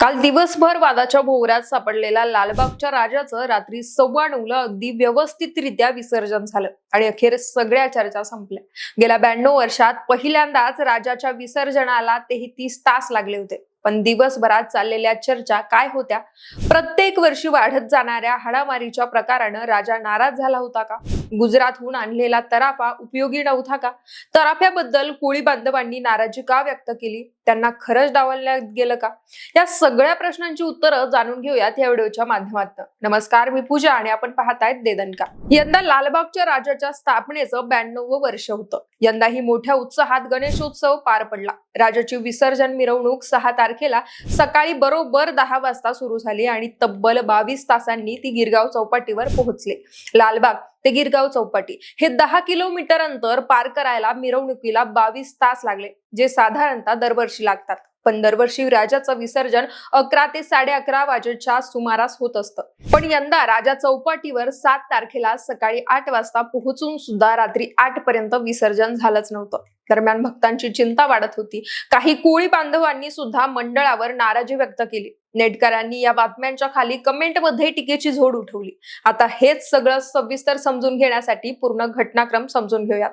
काल दिवसभर वादाच्या भोवऱ्यात सापडलेल्या लालबागच्या राजाचं रात्री सव्वा नऊला अगदी व्यवस्थितरित्या विसर्जन झालं आणि अखेर सगळ्या चर्चा संपल्या. गेल्या ब्याण्णव वर्षात पहिल्यांदाच राजाच्या विसर्जनाला तेहतीस तास लागले होते. पण दिवसभरात चाललेल्या चर्चा काय होत्या? प्रत्येक वर्षी वाढत जाणाऱ्या हाडामारीच्या प्रकारानं राजा नाराज झाला होता का? गुजरातहून आणलेला तराफा उपयोगी नव्हता का? तराफ्याबद्दल कोळी बांधवांनी नाराजी का व्यक्त केली? त्यांना खरंच डावलण्यात गेलं का? या सगळ्या प्रश्नांची उत्तरं जाणून घेऊयात या व्हिडिओच्या माध्यमातून. नमस्कार मी पूजा आणि आपण पाहतायत देदनका. यंदा लालबागच्या राजाच्या स्थापनेचं ब्याण्णव वर्ष होतं. यंदाही मोठ्या उत्साहात गणेशोत्सव पार पडला. राजाची विसर्जन मिरवणूक सहा तारखेला सकाळी बरोबर दहा वाजता सुरू झाली आणि तब्बल बावीस तासांनी ती गिरगाव चौपाटीवर पोहोचले. लालबाग ते गिरगाव चौपाटी. हे दहा किलोमीटर अंतर पार करायला मिरवणुकीला बावीस तास लागले जे साधारणतः दरवर्षी लागतात. पण दरवर्षी राजाचं विसर्जन अकरा ते साडे अकरा वाजेच्या सुमारास होत असतं. पण यंदा राजा चौपाटीवर सात तारखेला सकाळी आठ वाजता पोहोचून सुद्धा रात्री आठ पर्यंत विसर्जन झालंच नव्हतं. दरम्यान भक्तांची चिंता वाढत होती. काही कोळी बांधवांनी सुद्धा मंडळावर नाराजी व्यक्त केली. नेटकरांनी या बातम्यांच्या खाली कमेंटमध्ये टीकेची झोड उठवली. आता हेच सगळं सविस्तर समजून घेण्यासाठी पूर्ण घटनाक्रम समजून घेऊयात.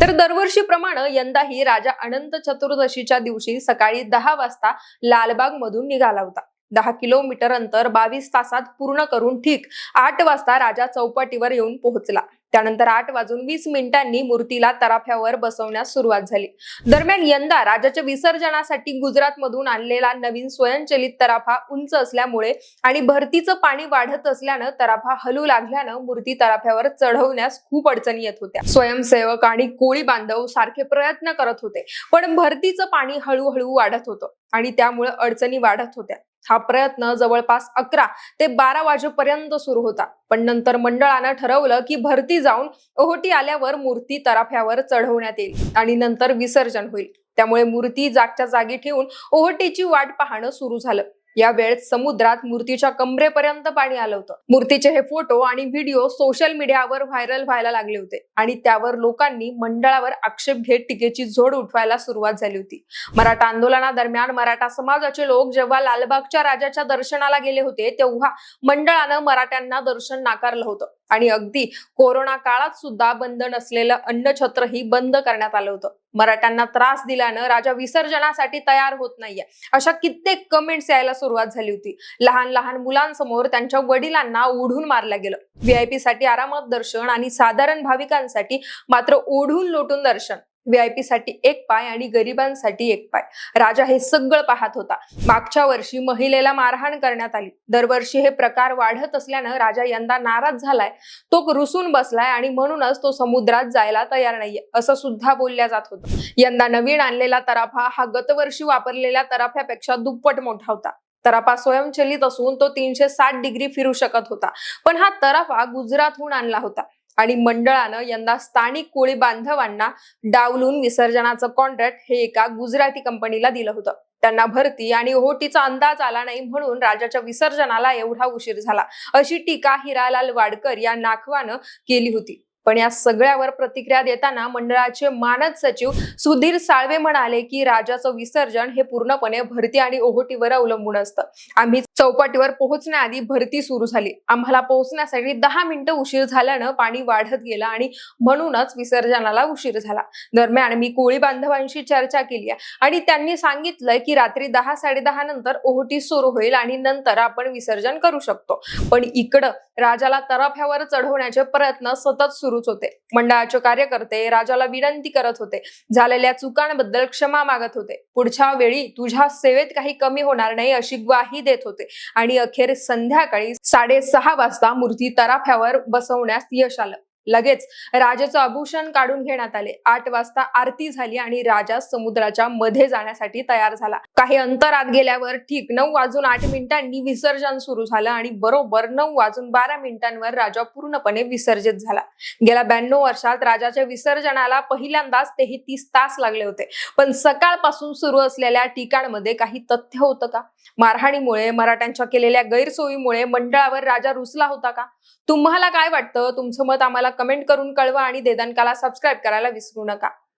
तर दरवर्षीप्रमाणे यंदाही राजा अनंत चतुर्दशीच्या दिवशी सकाळी दहा वाजता लालबाग मधून निघाला होता. दहा किलोमीटर अंतर बावीस तासात पूर्ण करून ठीक आठ वाजता राजा चौपाटीवर येऊन पोहोचला. त्यानंतर आठ वाजून वीस मिनिटांनी मूर्तीला तराफ्यावर बसवण्यास सुरुवात झाली. दरम्यान यंदा राजाच्या विसर्जनासाठी गुजरातमधून आणलेला नवीन स्वयंचलित तराफा उंच असल्यामुळे आणि भरतीचं पाणी वाढत असल्यानं तराफा हलू लागल्यानं मूर्ती तराफ्यावर चढवण्यास खूप अडचणी येत होत्या. स्वयंसेवक आणि कोळी बांधव सारखे प्रयत्न करत होते पण भरतीचं पाणी हळूहळू वाढत होतं आणि त्यामुळे अडचणी वाढत होत्या. हा प्रयत्न जवळपास अकरा ते बारा वाजेपर्यंत सुरू होता. पण नंतर मंडळानं ठरवलं की भरती जाऊन ओहोटी आल्यावर मूर्ती तराफ्यावर चढवण्यात येईल आणि नंतर विसर्जन होईल. त्यामुळे मूर्ती जागच्या जागी ठेवून ओहोटीची वाट पाहणं सुरू झालं. या वेळेत समुद्रात मूर्तीच्या कमरेपर्यंत पाणी आलं होतं. मूर्तीचे हे फोटो आणि व्हिडिओ सोशल मीडियावर व्हायरल व्हायला लागले होते. आणि त्यावर लोकांनी मंडळावर आक्षेप घेत टीकेची झोड उठवायला सुरुवात झाली होती. मराठा आंदोलनादरम्यान मराठा समाजाचे लोक जेव्हा लालबागच्या राजाच्या दर्शनाला गेले होते तेव्हा मंडळानं मराठ्यांना दर्शन नाकारलं होतं. आणि अगदी कोरोना काळात सुद्धा बंद नसलेलं अन्नछत्रही बंद करण्यात आलं होतं. मराठ्यांना त्रास दिल्यानं राजा विसर्जनासाठी तयार होत नाहीये. अशा कित्येक कमेंट्स यायला सुरुवात झाली होती. लहान लहान मुलांसमोर त्यांच्या वडिलांना ओढून मारलं गेलं. व्हीआयपी साठी आरामात दर्शन आणि साधारण भाविकांसाठी मात्र ओढून लोटून दर्शन. व्हीआयपी साठी एक पाय आणि गरिबांसाठी एक पाय. राजा हे सगळं पाहत होता. मागच्या वर्षी महिलेला मारहाण करण्यात आली. दरवर्षी हे प्रकार वाढत असल्यानं राजा यंदा नाराज झालाय. तो रुसून बसलाय आणि म्हणूनच तो समुद्रात जायला तयार नाहीये असं सुद्धा बोलल्या जात होतं. यंदा नवीन आणलेला तराफा हा गतवर्षी वापरलेल्या तराफ्यापेक्षा दुप्पट मोठा होता. तराफा स्वयंचलित असून तो तीनशे साठ डिग्री फिरू शकत होता. पण हा तराफा गुजरातहून आणला होता. आणि मंडळानं यंदा स्थानिक कोळी बांधवांना डावलून विसर्जनाचं कॉन्ट्रॅक्ट हे एका गुजराती कंपनीला दिलं होतं. त्यांना भरती आणि ओहोटीचा अंदाज आला नाही म्हणून राजाच्या विसर्जनाला एवढा उशीर झाला. अशी टीका हिरालाल वाडकर या नाखवानं केली होती. पण या सगळ्यावर प्रतिक्रिया देताना मंडळाचे मानद सचिव सुधीर साळवे म्हणाले की राजाचं विसर्जन हे पूर्णपणे भरती आणि ओहोटीवर अवलंबून असतं. आम्ही चौपाटीवर पोहोचण्याआधी भरती सुरू झाली. आम्हाला पोहोचण्यासाठी दहा मिनिटं उशीर झाल्यानं पाणी वाढत गेलं आणि म्हणूनच विसर्जनाला उशीर झाला. दरम्यान मी कोळी बांधवांशी चर्चा केली आहे आणि त्यांनी सांगितलंय की रात्री दहा साडेदहा नंतर ओहोटी सुरू होईल आणि नंतर आपण विसर्जन करू शकतो. पण इकडं राजाला तराफ्यावर चढवण्याचे प्रयत्न सतत सुरू सुरूच होते. मंडळाचे कार्यकर्ते राजाला विनंती करत होते. झालेल्या चुकांबद्दल क्षमा मागत होते. पुढच्या वेळी तुझ्या सेवेत काही कमी होणार नाही अशी ग्वाही देत होते. आणि अखेर संध्याकाळी साडेसहा वाजता मूर्ती तराफ्यावर बसवण्यास यश आलं. लगेच राजाचं आभूषण काढून घेण्यात आले. आठ वाजता आरती झाली आणि राजा समुद्राच्या मध्ये जाण्यासाठी तयार झाला. काही अंतरात गेल्यावर ठीक नऊ वाजून आठ मिनिटांनी विसर्जन सुरू झालं आणि बरोबर नऊ वाजून बारा मिनिटांवर राजा पूर्णपणे विसर्जित झाला. गेल्या ब्याण्णव वर्षात राजाच्या विसर्जनाला पहिल्यांदाच तेहतीस तास लागले होते. पण सकाळपासून सुरू असलेल्या ठिकाणमध्ये काही तथ्य होतं का? मारहाणीमुळे मराठ्यांच्या केलेल्या गैरसोयीमुळे मंडळावर राजा रुसला होता का? तुम्हाला काय वाटतं? तुमचं मत आम्हाला कमेंट करून कळवा आणि देदानकाला सबस्क्राईब करायला विसरू नका.